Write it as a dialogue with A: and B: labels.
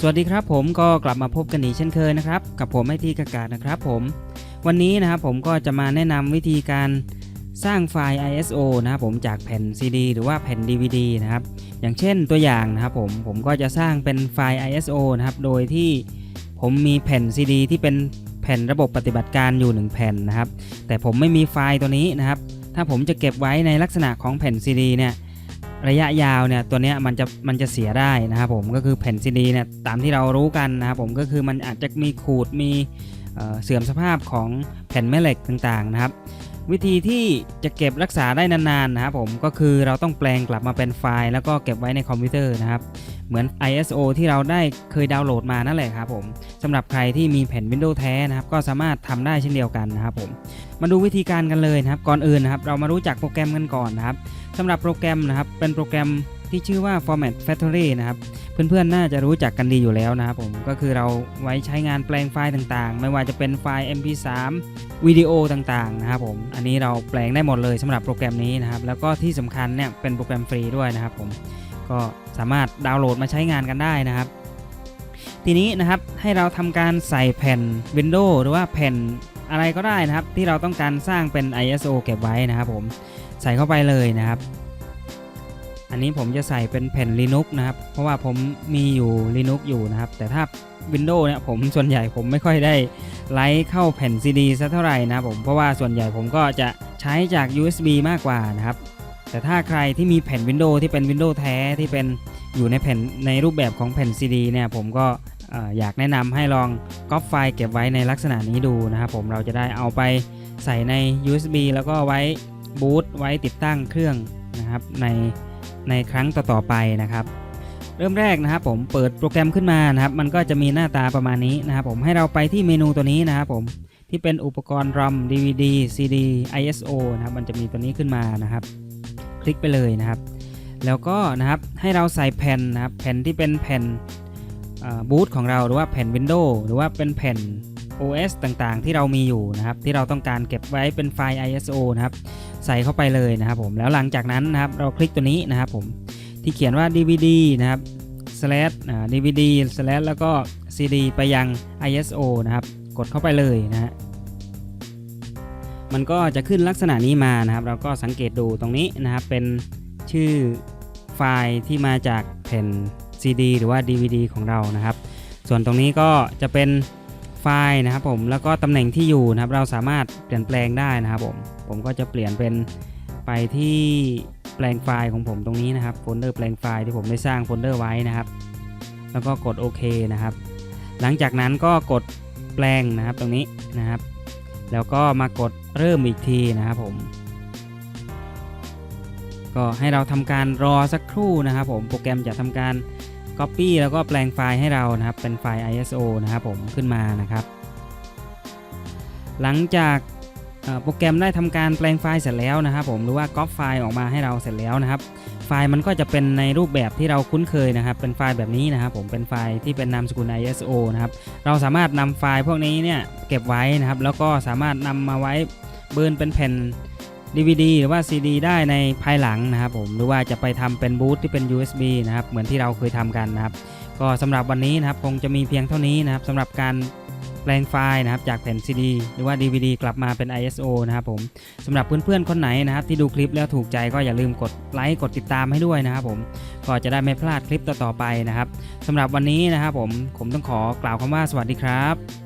A: สวัสดีครับผมก็กลับมาพบกันอีกเช่นเคยนะครับ กับผมไอทีกากาศนะครับผม วันนี้นะครับผมก็จะมาแนะนำวิธีการสร้างไฟล์ ISO นะครับผมจากแผ่น CD หรือว่าแผ่น DVD นะครับ อย่างเช่นตัวอย่างนะครับผมผมก็จะสร้างเป็นไฟล์ ISO นะครับโดยที่ผมมีแผ่น CD ที่เป็นแผ่นระบบปฏิบัติการอยู่ 1 แผ่นนะครับ แต่ผมไม่มีไฟล์ตัวนี้นะครับ ถ้าผมจะเก็บไว้ในลักษณะของแผ่น CD เนี่ย ระยะยาวเนี่ยตัวเนี้ยมันจะมันจะเสียได้นะครับผมก็คือแผ่นซีดีเนี่ยตามที่เรารู้กันนะครับผมก็คือมันอาจจะมีขูดมีเอ่อเสื่อมสภาพของแผ่นแม่เหล็กต่างๆนะครับ วิธีที่จะเก็บรักษาได้นานๆนะครับผมก็คือเราต้องแปลงกลับมาเป็นไฟล์ แล้วก็เก็บไว้ในคอมพิวเตอร์นะครับ เหมือน ISO ที่เราได้เคยดาวน์โหลดมานั่นแหละครับผมสำหรับใครที่มีแผ่น Windows แท้นะครับก็สามารถทำได้เช่นเดียวกันนะครับผมมาดูวิธีการกันเลยนะครับก่อนอื่นนะครับเรามารู้จักโปรแกรมกันก่อนนะครับสำหรับโปรแกรมนะครับเป็นโปรแกรม ที่ชื่อว่า Format Factory นะครับเพื่อนๆน่าจะรู้จักกันดีอยู่แล้วนะครับผมก็คือเราไว้ใช้งานแปลงไฟล์ต่างๆ ไม่ว่าจะเป็นไฟล์ MP3 วิดีโอต่างๆนะครับผมอันนี้เราแปลงได้หมดเลยสำหรับโปรแกรมนี้นะครับแล้วก็ที่สำคัญเนี่ยเป็นโปรแกรมฟรีด้วยนะครับผมก็สามารถดาวน์โหลดมาใช้งานกันได้นะครับ ทีนี้นะครับให้เราทำการใส่แผ่น Windows หรือว่าแผ่นอะไรก็ได้นะครับ ที่เราต้องการสร้างเป็น ISO เก็บไว้นะครับผมใส่เข้าไปเลยนะครับ อันนี้ผมจะใส่เป็นแผ่น Linux นะครับ เพราะว่าผมมีอยู่ Linux อยู่นะครับ แต่ถ้า Windows เนี่ยผมส่วนใหญ่ผมไม่ค่อยได้ไลฟ์เข้าแผ่น CD สักเท่าไหร่นะครับผมเพราะว่าส่วนใหญ่ผมก็จะใช้จาก USB มากกว่านะครับ แต่ถ้าใครที่มีแผ่น Windows ที่เป็น Windows แท้ที่เป็นอยู่ในแผ่นในรูปแบบของแผ่น CD เนี่ยผมก็เอ่ออยากแนะนำให้ลองก๊อปไฟล์เก็บไว้ในลักษณะนี้ดูนะครับผมเราจะได้เอาไปใส่ใน USB แล้วก็ไว้บูตไว้ติดตั้งเครื่องนะครับใน ในครั้งต่อๆไปนะครับ เริ่มแรกนะครับผมเปิดโปรแกรมขึ้นมานะครับ มันก็จะมีหน้าตาประมาณนี้นะครับผมให้เราไปที่เมนูตัวนี้นะครับผมที่เป็นอุปกรณ์ ROM DVD CD ISO นะครับ มันจะมีตัวนี้ขึ้นมานะครับ คลิกไปเลยนะครับ แล้วก็นะครับให้เราใส่แผ่นนะครับ แผ่นที่เป็นแผ่นบูตของเราหรือว่าแผ่น Windows หรือว่าเป็นแผ่น OS ต่างๆ ที่เรามีอยู่นะครับที่เราต้องการเก็บไว้เป็นไฟล์ ISO นะครับใส่เข้าไปเลยนะครับผมแล้วหลังจากนั้นนะครับเราคลิกตัวนี้นะครับผมที่เขียนว่า DVD นะครับ slash DVD slash แล้วก็ CD ไปยัง ISO นะครับกดเข้าไปเลยนะฮะมันก็จะขึ้นลักษณะนี้มานะครับ เราก็สังเกตดูตรงนี้นะครับเป็นชื่อไฟล์ที่มาจากแผ่น CD หรือว่า DVD ของเรานะครับ ส่วนตรงนี้ก็จะเป็น ฟล์นะครับผมแล้วก็ตำแหน่งที่อยู่นะครับเราสามารถเปลี่ยนแปลงได้นะครับผมผมก็จะเปลี่ยนเป็นไปที่แปลงไฟล์ของผมตรงนี้นะครับโฟลเดอร์แปลงไฟล์ที่ผมได้สร้างโฟลเดอร์ไว้นะครับ แล้วก็กดโอเคนะครับ หลังจากนั้นก็กดแปลงนะครับตรงนี้นะครับ แล้วก็มากดเริ่มอีกทีนะครับผมก็ให้เราทำการรอสักครู่นะครับผมโปรแกรมจะทำการ Copy แล้วก็แปลงไฟล์ให้เรานะครับ เป็นไฟล์ ISO นะครับผมขึ้นมานะครับ หลังจากโปรแกรมได้ทำการแปลงไฟล์เสร็จแล้วนะครับ ผมหรือว่าก๊อปไฟล์ออกมาให้เราเสร็จแล้วนะครับ ไฟล์มันก็จะเป็นในรูปแบบที่เราคุ้นเคยนะครับ เป็นไฟล์แบบนี้นะครับ ผมเป็นไฟล์ที่เป็นนามสกุล ISO นะครับ เราสามารถนำไฟล์พวกนี้เนี่ยเก็บไว้นะครับ แล้วก็สามารถนำมาไว้เบิร์นเป็นแผ่น DVD หรือว่า CD ได้ในภายหลังนะครับผมหรือว่าจะไปทำเป็นบูตที่เป็น USB นะครับเหมือนที่เราเคยทำกันนะครับ ก็สำหรับวันนี้นะครับคงจะมีเพียงเท่านี้นะครับสำหรับการแปลงไฟล์นะครับจากแผ่น CD หรือว่า DVD กลับมาเป็น ISO นะครับผมสำหรับเพื่อนๆ คนไหนนะครับที่ดูคลิปแล้วถูกใจก็อย่าลืมกดไลค์กดติดตามให้ด้วยนะครับผมก็จะได้ไม่พลาดคลิปต่อๆไปนะครับสำหรับวันนี้นะครับผมผมต้องขอกล่าวคำว่าสวัสดีครับ